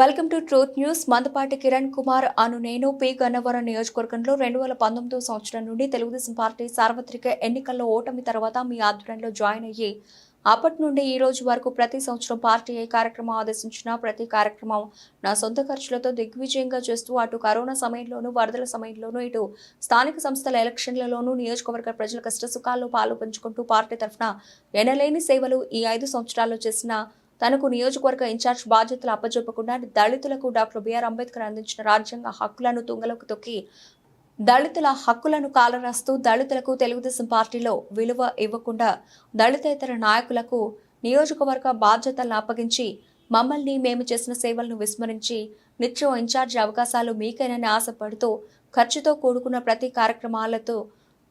Welcome to truth news. మందపాటి కిరణ్ కుమార్ అను నేను P. Gannavaram నియోజకవర్గంలో రెండు వేల పంతొమ్మిదో సంవత్సరం నుండి తెలుగుదేశం పార్టీ సార్వత్రిక ఎన్నికల్లో ఓటమి తర్వాత మీ ఆధ్వర్యంలో జాయిన్ అయ్యి అప్పటి నుండి ఈ రోజు వరకు ప్రతి సంవత్సరం పార్టీ ఏ కార్యక్రమం ఆదేశించినా ప్రతి కార్యక్రమం నా సొంత ఖర్చులతో దిగ్విజయంగా చేస్తూ అటు కరోనా సమయంలోనూ వరదల సమయంలోనూ ఇటు స్థానిక సంస్థల ఎలక్షన్లలోనూ నియోజకవర్గ ప్రజల కష్టసుఖాల్లో పాలు పంచుకుంటూ పార్టీ తరఫున ఎనలేని సేవలు ఈ ఐదు సంవత్సరాల్లో చేసిన తనకు నియోజకవర్గ ఇన్ఛార్జ్ బాధ్యతలు అప్పచెప్పకుండా దళితులకు డాక్టర్ బిఆర్ అంబేద్కర్ అందించిన రాజ్యాంగ హక్కులను తుంగలోకి తొక్కి దళితుల హక్కులను కాలరాస్తూ దళితులకు తెలుగుదేశం పార్టీలో విలువ ఇవ్వకుండా దళితేతర నాయకులకు నియోజకవర్గ బాధ్యతలను అప్పగించి మమ్మల్ని మేము చేసిన సేవలను విస్మరించి నిత్యం ఇన్ఛార్జి అవకాశాలు మీకేనని ఆశపడుతూ ఖర్చుతో కూడుకున్న ప్రతి కార్యక్రమాలతో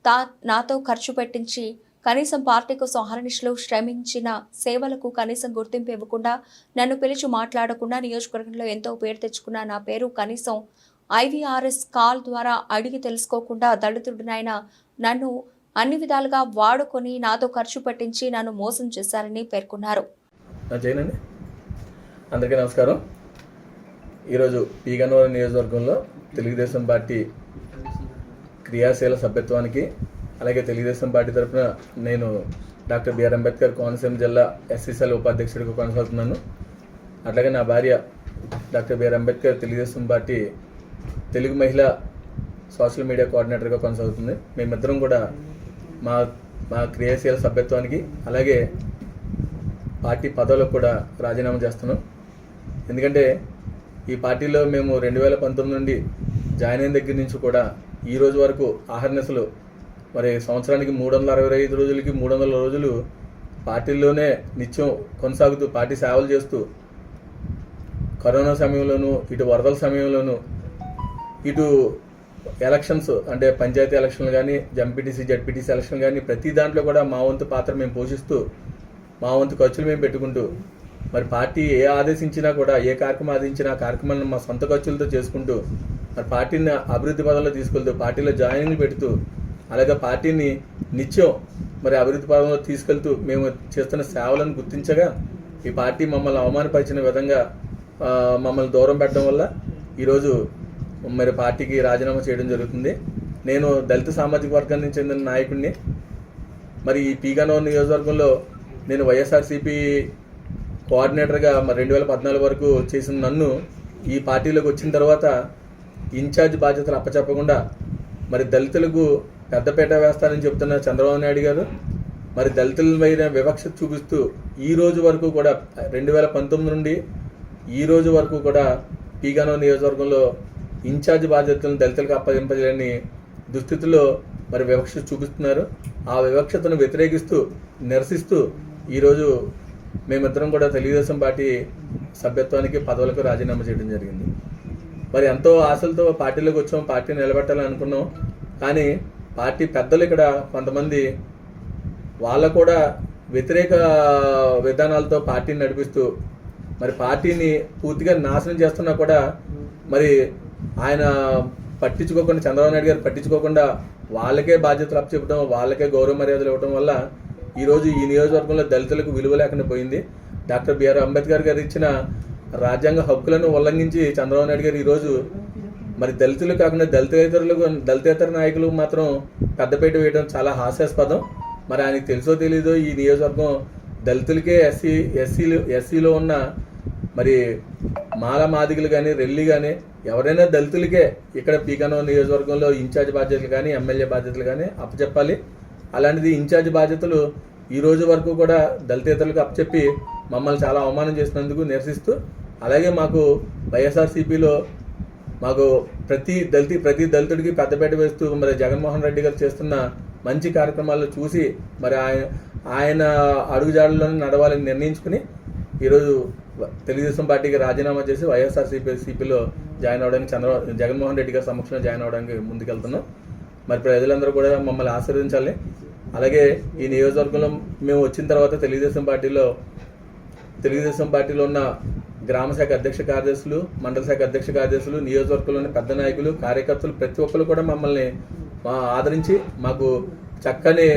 తా నాతో ఖర్చు పెట్టించి కనీసం పార్టీ కోసం అహర్నిశలు శ్రమించిన సేవలకు కనీసం గుర్తింపు ఇవ్వకుండా నన్ను పిలిచి మాట్లాడకుండా నియోజకవర్గంలో ఎంతో పేరు తెచ్చుకున్న నా పేరు కనీసం ఐవీఆర్ఎస్ కాల్ ద్వారా అడిగి తెలుసుకోకుండా దళితుడినైన నన్ను అన్ని విధాలుగా వాడుకొని నాతో ఖర్చు పెట్టించి నన్ను మోసం చేశారని పేర్కొన్నారు. అందరికీ నమస్కారం. ఈరోజు పీగన్నవరం నియోజకవర్గంలో తెలుగుదేశం పార్టీ క్రియాశీల సభ్యత్వానికి అలాగే తెలుగుదేశం పార్టీ తరఫున నేను డాక్టర్ బిఆర్ అంబేద్కర్ కోనసీమ జిల్లా ఎస్సీసీఎల్ ఉపాధ్యక్షుడిగా కొనసాగుతున్నాను. అట్లాగే నా భార్య doctor B R Ambedkar Telugu Desam party Telugu మహిళ సోషల్ మీడియా కోఆర్డినేటర్గా కొనసాగుతుంది. మేమిద్దరం కూడా మా మా క్రియాశీల సభ్యత్వానికి అలాగే పార్టీ పదవులకు కూడా రాజీనామా చేస్తున్నాం. ఎందుకంటే ఈ పార్టీలో మేము రెండు వేల పంతొమ్మిది నుండి జాయిన్ అయిన దగ్గర నుంచి కూడా ఈ రోజు వరకు ఆహర్నెస్లు మరి సంవత్సరానికి మూడు వందల అరవై ఐదు రోజులకి మూడు వందల రోజులు పార్టీల్లోనే నిత్యం కొనసాగుతూ పార్టీ సేవలు చేస్తూ కరోనా సమయంలోనూ ఇటు వరదల సమయంలోనూ ఇటు ఎలక్షన్స్ అంటే పంచాయతీ ఎలక్షన్లు కానీ జంపీటీసీ జడ్పీటీసీ ఎలక్షన్ కానీ ప్రతి దాంట్లో కూడా మా వంతు పాత్ర మేము పోషిస్తూ మా వంతు ఖర్చులు మేము పెట్టుకుంటూ మరి పార్టీ ఏ ఆదేశించినా కూడా ఏ కార్యక్రమం ఆదేశించినా కార్యక్రమాలను మా సొంత ఖర్చులతో చేసుకుంటూ మరి పార్టీని అభివృద్ధి పదంలో తీసుకెళ్తూ పార్టీలో జాయిన్లు పెడుతూ అలాగే పార్టీని నిత్యం మరి అభివృద్ధి పదంలో తీసుకెళ్తూ మేము చేస్తున్న సేవలను గుర్తించగా ఈ పార్టీ మమ్మల్ని అవమానపరిచిన విధంగా మమ్మల్ని దూరం పెట్టడం వల్ల ఈరోజు మరి పార్టీకి రాజీనామా చేయడం జరుగుతుంది. నేను దళిత సామాజిక వర్గానికి చెందిన నాయకుడిని. మరి ఈ పీగానవరం నియోజకవర్గంలో నేను వైఎస్ఆర్సీపీ కోఆర్డినేటర్గా మరి రెండు వేల పద్నాలుగు వరకు చేసిన నన్ను ఈ పార్టీలోకి వచ్చిన తర్వాత ఇన్ఛార్జ్ బాధ్యతలు అప్పచెప్పకుండా మరి దళితులకు పెద్దపేట వేస్తానని చెప్తున్న చంద్రబాబు నాయుడు గారు మరి దళితుల మీద వివక్ష చూపిస్తూ ఈ రోజు వరకు కూడా రెండు వేల పంతొమ్మిది నుండి ఈ రోజు వరకు కూడా పీగానో నియోజకవర్గంలో ఇన్ఛార్జ్ బాధ్యతలను దళితులకు అప్పగింపజేయని దుస్థితిలో మరి వివక్ష చూపిస్తున్నారు. ఆ వివక్షతను వ్యతిరేకిస్తూ నిరసిస్తూ ఈరోజు మేమిద్దరం కూడా తెలుగుదేశం పార్టీ సభ్యత్వానికి పదవులకు రాజీనామా చేయడం జరిగింది. మరి ఎంతో ఆశలతో పార్టీలోకి వచ్చాం పార్టీ నిలబెట్టాలని అనుకున్నాం కానీ పార్టీ పెద్దలు ఇక్కడ కొంతమంది వాళ్ళ కూడా వ్యతిరేక విధానాలతో పార్టీని నడిపిస్తూ మరి పార్టీని పూర్తిగా నాశనం చేస్తున్నా కూడా మరి ఆయన పట్టించుకోకుండా చంద్రబాబు నాయుడు గారు పట్టించుకోకుండా వాళ్ళకే బాధ్యతలు అప్పచెప్పడం వాళ్ళకే గౌరవ మర్యాదలు ఇవ్వడం వల్ల ఈరోజు ఈ నియోజకవర్గంలో దళితులకు విలువ లేకుండా పోయింది. డాక్టర్ బిఆర్ అంబేద్కర్ గారు ఇచ్చిన రాజ్యాంగ హక్కులను ఉల్లంఘించి చంద్రబాబు నాయుడు గారు ఈరోజు మరి దళితులు కాకుండా దళితేతరులు దళితేతర నాయకులు మాత్రం పెద్దపేట వేయడం చాలా హాస్యాస్పదం. మరి ఆయనకి తెలుసో తెలీదో ఈ నియోజకవర్గం దళితులకే ఎస్సీ ఎస్సీలు ఎస్సీలో ఉన్న మరి మాల మాదిగలు కానీ రెల్లి కానీ ఎవరైనా దళితులకే ఇక్కడ పీకనో నియోజకవర్గంలో ఇన్ఛార్జ్ బాధ్యతలు కానీ ఎమ్మెల్యే బాధ్యతలు కానీ అప్పచెప్పాలి. అలాంటిది ఇన్ఛార్జ్ బాధ్యతలు ఈ రోజు వరకు కూడా దళితేతరులకు అప్పచెప్పి మమ్మల్ని చాలా అవమానం చేసినందుకు నిరసిస్తూ అలాగే మాకు వైఎస్ఆర్సీపీలో మాకు ప్రతి దళిత ప్రతి దళితుడికి పెద్దపేట వేస్తూ మరి జగన్మోహన్ రెడ్డి గారు చేస్తున్న మంచి కార్యక్రమాలు చూసి మరి ఆయన ఆయన అడుగుజాడల్లోనే నడవాలని నిర్ణయించుకుని ఈరోజు తెలుగుదేశం పార్టీకి రాజీనామా చేసి వైఎస్ఆర్సీపీ సిపిలో జాయిన్ అవడానికి చంద్ర జగన్మోహన్ రెడ్డి గారి సమక్షంలో జాయిన్ అవడానికి ముందుకెళ్తున్నాం. మరి ప్రజలందరూ కూడా మమ్మల్ని ఆశీర్వదించాలి. అలాగే ఈ నియోజకవర్గంలో మేము వచ్చిన తర్వాత తెలుగుదేశం పార్టీలో తెలుగుదేశం పార్టీలో ఉన్న గ్రామ శాఖ అధ్యక్ష కార్యదర్శులు మండల శాఖ అధ్యక్ష కార్యదర్శులు నియోజకవర్గంలోని పెద్ద నాయకులు కార్యకర్తలు ప్రతి ఒక్కరు కూడా మమ్మల్ని మా ఆదరించి మాకు చక్కని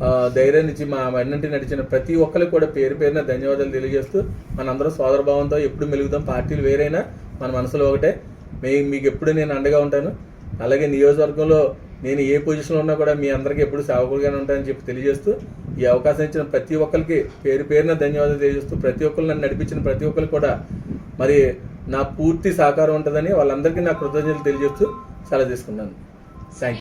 ధైర్యాన్నిచ్చి ధైర్యాన్ని ఇచ్చి మా వెన్నంటి నడిచిన ప్రతి ఒక్కరికి కూడా పేరు పేరున ధన్యవాదాలు తెలియజేస్తూ మనందరం సోదరభావంతో ఎప్పుడు మెలుగుదాం. పార్టీలు వేరైనా మన మనసులో ఒకటే. మీ మీకు ఎప్పుడు నేను అండగా ఉంటాను. అలాగే నియోజకవర్గంలో నేను ఏ పొజిషన్లో ఉన్నా కూడా మీ అందరికీ ఎప్పుడు సేవకులుగానే ఉంటానని చెప్పి తెలియజేస్తూ ఈ అవకాశం ఇచ్చిన ప్రతి ఒక్కరికి పేరు పేరున ధన్యవాదాలు తెలియజేస్తూ ప్రతి ఒక్కరు నన్ను నడిపించిన ప్రతి ఒక్కరికి కూడా మరి నా పూర్తి సహకారం ఉంటుందని వాళ్ళందరికీ నా కృతజ్ఞతలు తెలియజేస్తూ సెలవు తీసుకున్నాను. థ్యాంక్